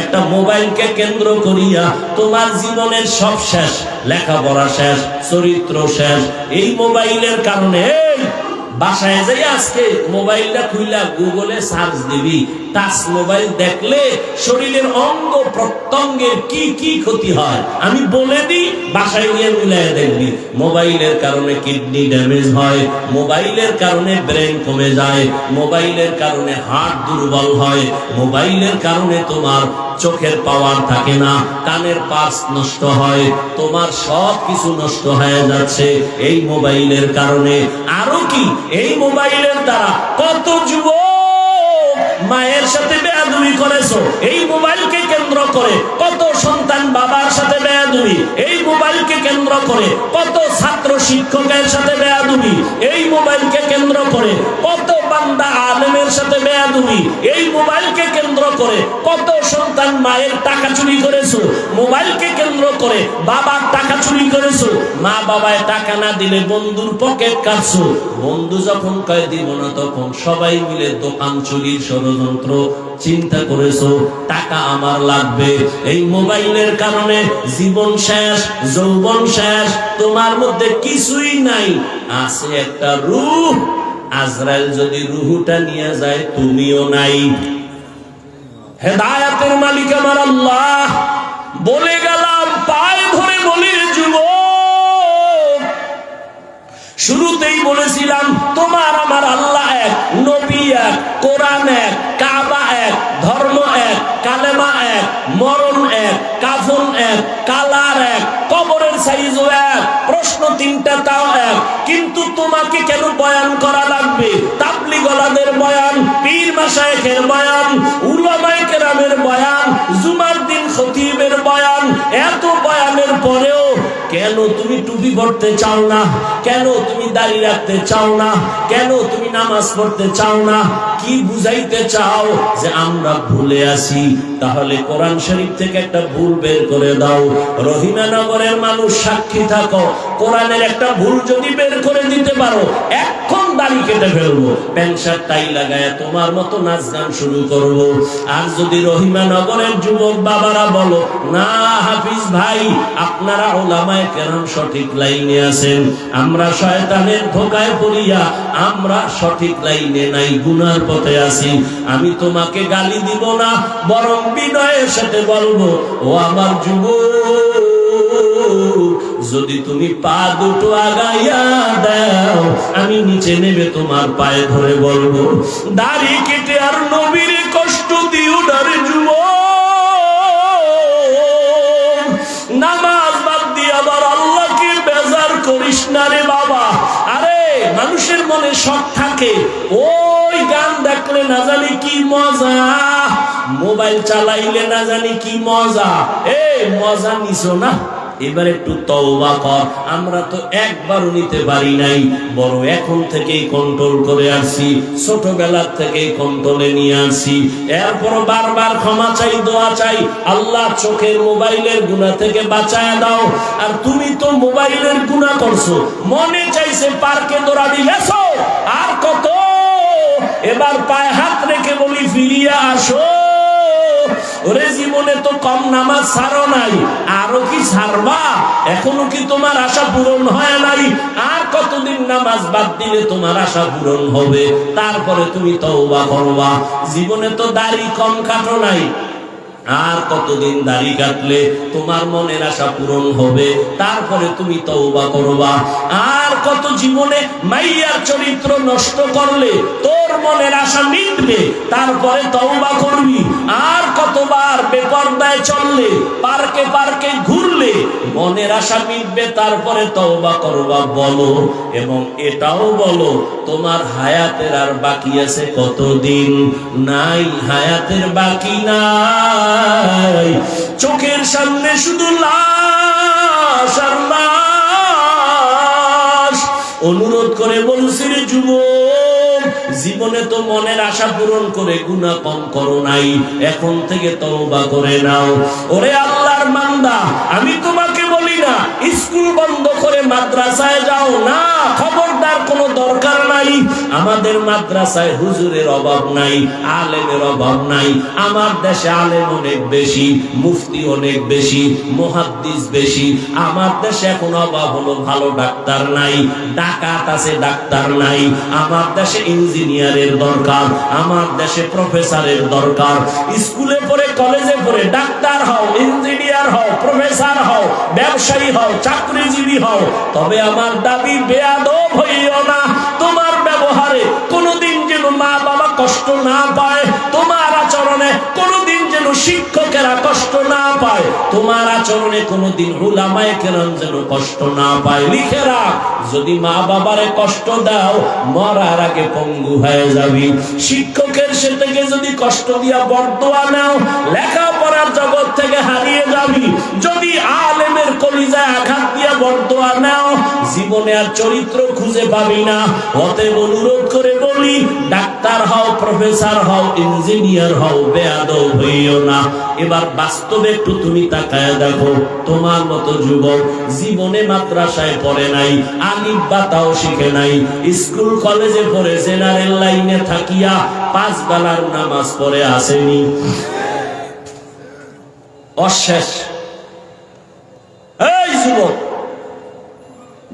একটা মোবাইলকে কেন্দ্র করিয়া তোমার জীবনের সব শেষ, লেখাপড়া শেষ, চরিত্র শেষ, এই মোবাইলের কারণে বাসায় যাই আজকে মোবাইলটা খুইলা গুগলে সার্চ দিবি। টাচ মোবাইল দেখলে শরীরের অঙ্গ প্রত্যঙ্গের কি কি ক্ষতি হয়? আমি বলে দিই, বাসায় নিয়ে মিলাই দেখবি। মোবাইলের কারণে কিডনি ড্যামেজ হয়, মোবাইলের কারণে ব্রেন কমে যায়, মোবাইলের কারণে হার্ট দুর্বল হয়, মোবাইলের কারণে তোমার চোখের পাওয়ার থাকে না, কানের পার্স নষ্ট হয়, তোমার সব কিছু নষ্ট হয়ে যাচ্ছে। এই মোবাইলের কারণে আরও কি? এই মোবাইলের দ্বারা কত যুবক মায়ের সাথে বেয়াদুবি করেছ? এই মোবাইলকে কেন্দ্র করে কত সন্তান বাবার সাথে বেয়াদুবি? এই মোবাইলকে কেন্দ্র করে কত ছাত্র শিক্ষকের সাথে বেয়াদুবি? এই মোবাইলকে কেন্দ্র করে কত সাথে বেয়াদুবি। এই মোবাইলকে কেন্দ্র করে কত সন্তান মায়ের টাকা চুরি করেছ? মোবাইলকে কেন্দ্র করে বাবার টাকা চুরি করেছ? মা বাবায় টাকা না দিলে বন্ধুর পকেট কাটছো। বন্ধু যখন কয় দিব না তখন সবাই মিলে দোকান চুরির ষড়যন্ত্র চিন্তা করেছ, টাকা আমার লাগবে। এই মোবাইলের কারণে জীবন শেষ, যৌবন শেষ, তোমার মধ্যে কিছুই নাই। আছে একটা রূহ আজরাইল যদি রুহুটা নিয়ে যায়, তুমিও নাই। হেদায়াতের মালিক আমার আল্লাহ। বলে গেলাম, পায়ে ধরে বলি রে যুবক। শুরুতেই বলেছিলাম, তোমার আমার আল্লাহ এক, নবী এক, কোরআন এক, কাবা এক, ধর্ম এক, কালেমা এক, মরণ এক, কাফন এক, কালার এক, কবরের সাইজও এক, প্রশ্ন তিনটা তাও এক। কিন্তু তোমাকে কেন বয়ান করা লাগবে তাবলি গলাদের বয়ান, পীর মাসায়েখের বয়ান, উলামায়ে কেরামের বয়ান, জুমার দিন খতিবের বয়ান, এত বয়ানের পরেও কেন তুমি টুপি পড়তে চাও না? কেন তুমি দাঁড়িয়ে রাখতে চাও না? কেন তুমি নামাজ পড়তে চাও না? কি বুঝাইতে চাও যে আমরা ভুলে আসি তাহলে কোরআন শরীফ থেকে একটা ভুল বের করে দাও। রহিমানগরের মানুষ সাক্ষী থাকো। কোরআনের একটা ভুল যদি বের করে দিতে পারো এখন দাড়ি কেটে ফেলব, প্যান্ট শার্ট টাই লাগায় তোমার মতো নাচ গান শুরু করব। আর যদি রহিমানগরের যুবক বাবারা বলো, না হাফিজ ভাই, আপনারা ওলামায় কেরাম সঠিক লাইনে আছেন। আমরা শয়তানের ধোকায় পড়িয়া, আমরা সঠিক লাইনে নাই, গুনার পথে আছি। আমি তোমাকে গালি দিব না, বরং বিনয়ের সাথে বলব, ও আমার যুবক যদি তুমি পা দুটো আগাইয়া দাও, আমি নিচে নেমে তোমার পায়ে ধরে বলব, দাড়ি কেটে আর নবীর কষ্ট দিও ডারে যুব নামাজ বাদ দিয়ে আবার আল্লাহকে বেজার করিস না রে বাবা। আরে, মানুষের মনে শখ থাকে, ওই গান দেখলে না জানি কি মজা, মোবাইল চালাইলে না জানি কি মজা। এ, মজা নিছো না? এবার একটু তওবা কর। আমরা তো একবারও নিতে পারি নাই। বড় এখন থেকেই কন্ট্রোল করে আসছি ছোটবেলার থেকেই কন্ট্রোলে নিয়ে আসছি এরপর বারবার ক্ষমা চাই, দোয়া চাই। আল্লাহ চোখের মোবাইলের গুণা থেকে বাঁচায় দাও। আর তুমি তো মোবাইলের গুণা করছ। মনে চাইছে পার্কে দৌড়াবি গেছো আর কত? এবার পায়ে হাত রেখে বলি, ফিরিয়ে আসো। ওরে জীবনে তো কম নামাজ ছাড়ো নাই। আরও কি ছাড়বা? এখনও কি তোমার আশা পূরণ হয় নাই? আর কতদিন নামাজ বাদ দিলে তোমার আশা পূরণ হবে? তারপরে তুমি তওবা করবা। জীবনে তো দাড়ি কম কাটো নাই। আর কতদিন দাড়ি কাটলে তোমার মনের আশা পূরণ হবে? তারপরে তুমি তওবা করবা। আর কত জীবনে মাইয়ার চরিত্র নষ্ট করলে তোর আশা মিটবে, তারপরে তওবা করবি। আর কতবার বেপরদায় চললে, পার্কে পার্কে ঘুরলে, মনের আশা মিটবে, তারপরে তওবা করবা, বলো। এবং এটাও বলো, তোমার হায়াতের আর বাকি আছে কতদিন? নাই, হায়াতের বাকি নাই। চোখের সামনে শুধু লাশ লাশ। অনুরোধ করে বলছি যুবক জীবনে তো মনের আশা পূরণ করে গুণা কম করো নাই। এখন থেকে তওবা করে নাও। ওরে আল্লাহর মান্দা আমি না স্কুল বন্ধ করে মাদ্রাসায় যাও। না, খবরদার কোনো দরকার নাই। আমাদের মাদ্রাসায় হুজুরের অভাব নাই, আলেমের অভাব নাই। আমার দেশে আলেম অনেক বেশি, মুফতি অনেক বেশি, মুহাদ্দিস বেশি। আমার দেশে এখন অভাব হলো ভালো ডাক্তার নাই, ডাকাত আছে ডাক্তার নাই। আমার দেশে ইঞ্জিনিয়ারের দরকার, আমার দেশে প্রফেসরের দরকার। স্কুলে পড়ে, কলেজে পড়ে ডাক্তার হও, ইঞ্জিনিয়ার হও, প্রফেসর হও, ব্যবসায়ী হও চাকরিজীবী হও, তবে আমার দাবি বেয়াদব হইও না। তোমার ব্যবহারে কোনোদিন যেন মা বাবা কষ্ট না পায়, তোমার আচরণে কোনোদিন যেন শিক্ষকেরা কষ্ট না পায়, তোমার আচরণে কোনোদিন হুলামায় কেরাম যেন কষ্ট না পায়। লিখে রাখ, যদি মা বাবারে কষ্ট দাও, মরার আগে পঙ্গু হয়ে যাবি। শিক্ষকের সে থেকে যদি কষ্ট দিয়া বর্দোয়া নাও, লেখাপড়ার জগৎ থেকে হারিয়ে যাবি। যদি আলেমের জীবনে আর চরিত্র খুঁজে পাবি না। অতএব অনুরোধ করে বলি, ডাক্তার হও, প্রফেসর হও, ইঞ্জিনিয়ার হও, বেয়াদব হইও না। এবার বাস্তবে একটু তুমি তাকায় দেখো, তোমার মতো যুবক জীবনে মাদ্রাসায় পড়ে নাই, আলিফ বাতাও শিখে নাই, স্কুল, কলেজে পড়ে জেনারেল লাইনে থাকিয়া পাঁচ বেলার নামাজ পড়ে আসেনি। অশেষ। এই যুবক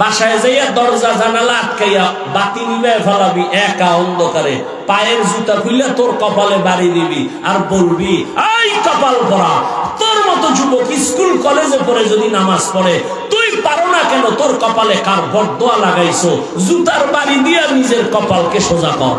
বাসায় যাইয়া দরজা জানালা আটকাইয়া বাতি নিবে, ফেলাবি, একা অন্ধকারে। পায়ের জুতা খুললে তোর কপালে বাড়ি দিবি আর বলবি এই কপাল পরা, তোর মতো যুবক স্কুল, কলেজে পড়ে যদি নামাজ পড়ে, তুই পারো না কেন তোর কপালে কার বরদোয়া লাগাইছো? জুতার বাড়ি দিয়া নিজের কপালকে সোজা কর।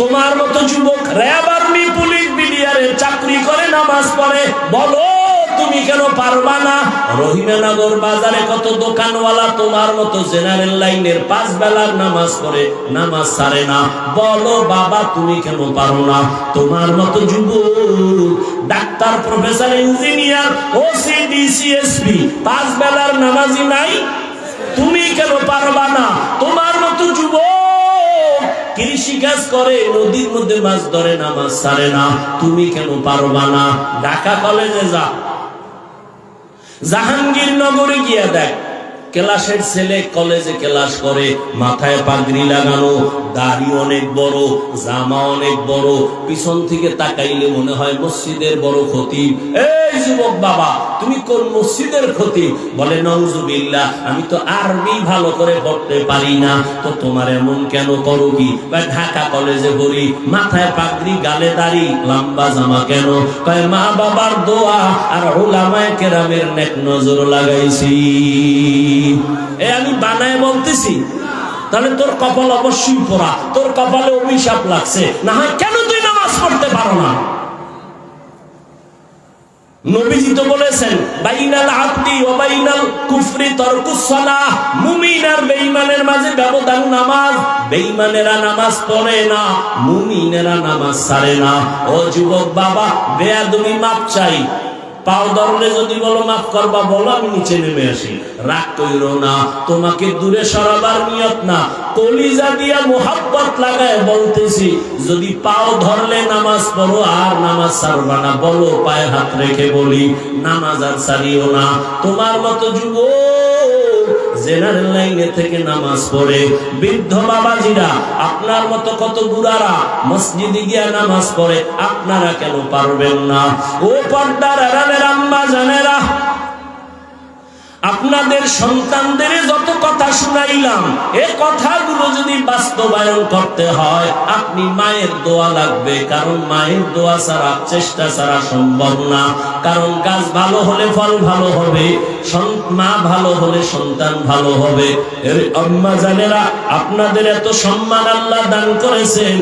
তোমার মতো যুবক, র্যাব আর্মি, পুলিশ, বিডিআরে চাকরি করে, নামাজ পড়ে, বলো তুমি কেন পারবা না? রহিমানগর বাজারে কত দোকানওয়ালা তোমার মতো জেনারেল লাইনের পাঁচ বেলার নামাজ পড়ে, নামাজ সারে না। বলো, বাবা, তুমি কেন পারো না? তোমার মতো যুবক, doctor professor engineer OC DCSP পাঁচ বেলার নামাজি নাই? তুমি কেন পারবা না? তোমার মতো যুবক কৃষি কাজ করে, নদীর মধ্যে মাছ ধরে না মাছ ছাড়ে না। তুমি কেন পারবা না? ঢাকা কলেজে যা। জাহাঙ্গীরনগরে গিয়া দেখ। ক্লাসের ছেলে কলেজে ক্লাস করে, মাথায় পাগড়ি লাগানো, দাড়ি অনেক বড়, জামা অনেক বড়, পিছন থেকে তাকাইলে মনে হয় মসজিদের বড় ক্ষতি এই যুবক বাবা, তুমি কোন মসজিদের ক্ষতি বলে নজুবিল্লা আমি তো আরবি ভালো করে পড়তে পারি না। তো তোমার এমন কেন করো কি? বা ঢাকা কলেজে পড়ি, মাথায় পাগড়ি, গালে দাড়ি, লম্বা জামা কেন? কয়, মা বাবার দোয়া, আর ওলামায় কেরামের নেক নজর লাগাইছি। এ আমি বানায় বলতেছি, তাহলে তোর কপাল অবশ্যই পড়া, তোর কপালে অভিশাপ লাগছে। না হয় কেন তুই নামাজ পড়তে পারো না? মাঝে ব্যবধান নামাজ, বেঈমানেরা নামাজ পড়ে না, মুমিনেরা নামাজ ছাড়ে না। ও যুবক বাবা, বেয়াদবি মাপ চাই। যদি তোমাকে দূরে না। কলিজা দিয়া লাগায় বলতেছি, যদি পাও ধরলে নামাজ পড়ো, আর নামাজ ছাড়বা না। বলো, পায়ে হাত রেখে বলি, নামাজ আর ছাড়িও না। তোমার মতো যুবক জেনারেল লাইনে থেকে নামাজ পড়ে। বৃদ্ধ বাবাজিরা, আপনার মতো কত বুড়ারা মসজিদে গিয়া নামাজ পড়ে, আপনারা কেন পারবেন না? ও পর্দার আম্মা জানেরা আপনাদের সন্তানদের যত কথা শুনাইলাম, এ কথাগুলো যদি বাস্তবায়ন করতে হয়, আপনি মায়ের দোয়া লাগবে, কারণ মায়ের দোয়া ছাড়া, চেষ্টা ছাড়া সম্ভব না। কারণ কাজ ভালো হলে ফল ভালো হবে মা ভালো হলে সন্তান ভালো হবে। এর আম্মা জানেরা, আপনাদের এত সম্মান আল্লাহ দান করেছেন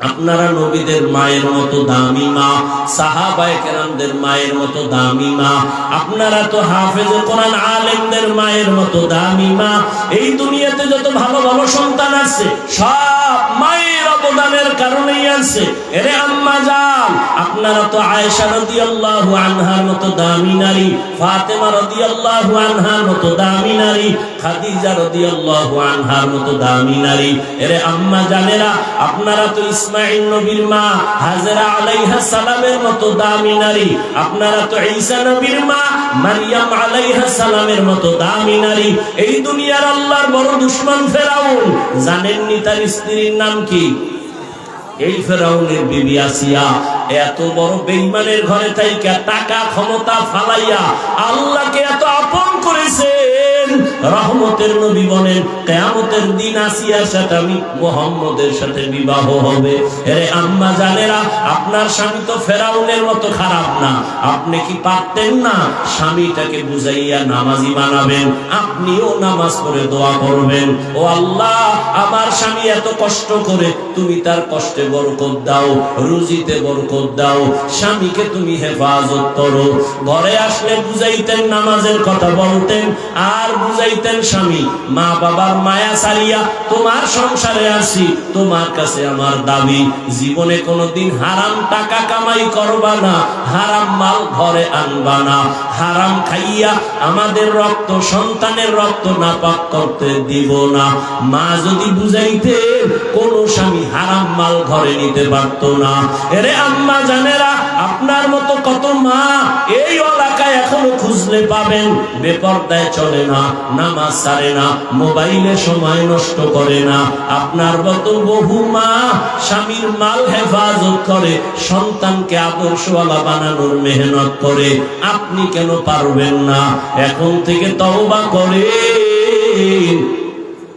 আপনারা নবীদের মায়ের মতো দামি মা, সাহাবায় কেরামদের মায়ের মতো দামি মা, আপনারা তো হাফেজ কোরআন আলেমদের মায়ের মতো দামি মা। এই দুনিয়াতে যত ভালো ভালো সন্তান আছে, সব মায়ের অবদানের কারণেই আছে এরে আম্মা যান আপনারা তো আয়েশা রাদিয়াল্লাহু আনহার মতো দামি নারী, ফাতেমা রাদিয়াল্লাহু আনহার মতো দামি নারী, খাদিজা রাদিয়াল্লাহু আনহার মতো দামি নারী। এরে আম্মা জানেরা, আপনারা তো ইসমাঈল নবীর মা, হাজরা আলাইহা সালামের মতো দামি নারী। আপনারা তো ঈসা নবীর মা, মারিয়াম আলাইহা সালামের মতো দামি নারী। এই দুনিয়ার আল্লাহর বড় দুশমন ফেরাউন, জানেননি তার স্ত্রীর নাম কি? এই ফেরাউনের বিবি আসিয়া এত বড় বেইমানের ঘরে থাইকা টাকা ক্ষমতা ফালাইয়া আল্লাহকে এত আপন করেছেন রহমতের নবী বলেন, কেয়ামতের দিন আসিয়ার সাথে আমি মোহাম্মদের সাথে বিবাহ হবে। এরে আম্মা জানেরা, আপনার স্বামী তো ফেরাউনের মতো খারাপ না। আপনি কি পারতেন না স্বামীটাকে বুঝাইয়া নামাজি বানাবেন? আপনিও নামাজ পড়ে দোয়া করবেন। ও আল্লাহ, আমার স্বামী এত কষ্ট করে তুমি তার কষ্টে বরকত দাও, রুজিতে বরকত দাও, স্বামীকে তুমি হেফাজত করো। ঘরে আসলে বুঝাইতেন, নামাজের কথা বলতেন, আর বুঝাইতেন স্বামী, মা বাবার মায়া সারিয়া তোমার সংসারে আসি, তোমার কাছে আমার দাবি, জীবনে কোনোদিন হারাম টাকা কামাই করবা না, হারাম মাল ঘরে আনবা না। হারাম খাইয়া আমাদের রক্ত, সন্তানের রক্ত নাপাক করতে দিব না। মা যদি বুঝাইতে, কোন স্বামী হারাম মাল ঘরে নিতে পারত না। এরে আম্মা জানেরা, আপনার মতো কত মা এই এলাকায় এখনও খুঁজলে পাবেন। বেপর্দায় চলে না, নামাজ সারে না, মোবাইলে সময় নষ্ট করে না। আপনার মতো বহু মা স্বামীর মাল হেফাজত করে, সন্তানকে আদর্শওয়ালা বানানোর মেহনত করে। আপনি কেন পারবেন না। এখন থেকে তওবা করে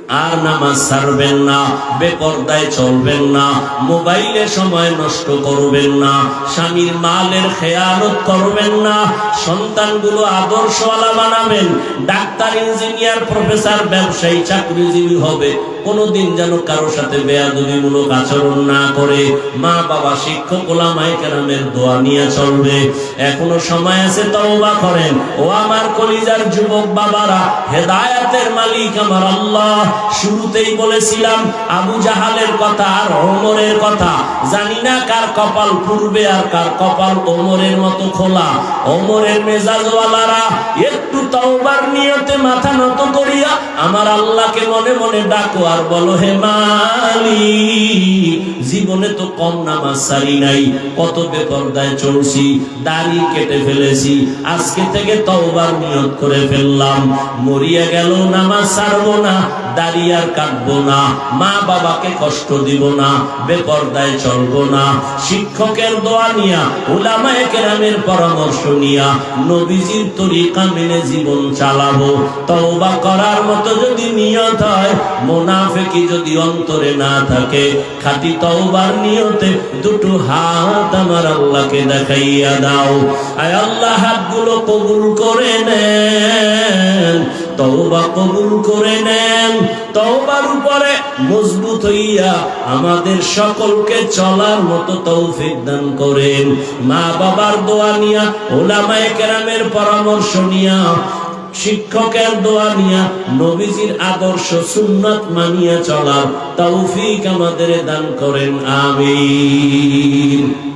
আর নামাজ ছাড়বেন না, বেপর্দায় চলবেন না, মোবাইলে সময় নষ্ট করবেন না, স্বামীর মালের খেয়ালত করবেন না, সন্তানগুলো আদর্শওয়ালা বানাবেন, ডাক্তার, ইঞ্জিনিয়ার, প্রফেসর, ব্যবসায়ী, চাকরিজীবী হবে। কোনোদিন যেন কারোর সাথে বেয়াদবিমূলক আচরণ না করে। মা, বাবা, শিক্ষক ওলামাই কেরামের দোয়া নিয়ে চলবে। এখনও সময় আছে, তওবা করেন। ও আমার কলিজার যুবক বাবারা, হেদায়াতের মালিক আমার আল্লাহ। শুরুতেই বলেছিলাম, আবু জাহালের কথা আর ওমরের কথা। জানি না কার কপাল পূর্বে আর কার কপাল ওমরের মতো খোলা। ওমরের মেজাজওয়ালারা একটু তওবার নিয়তে মাথা নত করিয়া আমার আল্লাহকে মনে মনে ডাকো আর বলো, হে মালি জীবনে তো কম নামাজ সারি নাই, কত বেপরদায় চলছি, দাড়ি কেটে ফেলেছি, আজকে থেকে তওবার নিয়ত করে ফেললাম, মরিয়া গেল, নামাজ সারবো না দাড়ি আর কাটবো না। মা বাবাকে কষ্ট দিব না, বেপরদায় চলবো না। শিক্ষকের দোয়া নিয়া ওলামায়ে কেরামের পরামর্শ নিয়া, নবীজির তরিকা মেনে জীবন চালাবো। তওবা করার মতো যদি নিয়ত হয়, মোনাফেকি যদি অন্তরে না থাকে, খাঁটি তওবার নিয়তে দুটো হাত আমার আল্লাহকে দেখাইয়া দাও। আয় আল্লাহ, হাতগুলো কবুল করে নেন। তওবা কবুল করে নেন। তওবার উপরে মজবুত হইয়া আমাদের সকলকে চলার মতো তৌফিক দান করেন। মা বাবার দোয়া নিয়া, ওলামায়ে কেরামের পরামর্শ নিয়া, শিক্ষকের দোয়া নিয়া, নবীজির আদর্শ সুন্নত মানিয়া চলার তৌফিক আমাদের দান করেন। আমিন।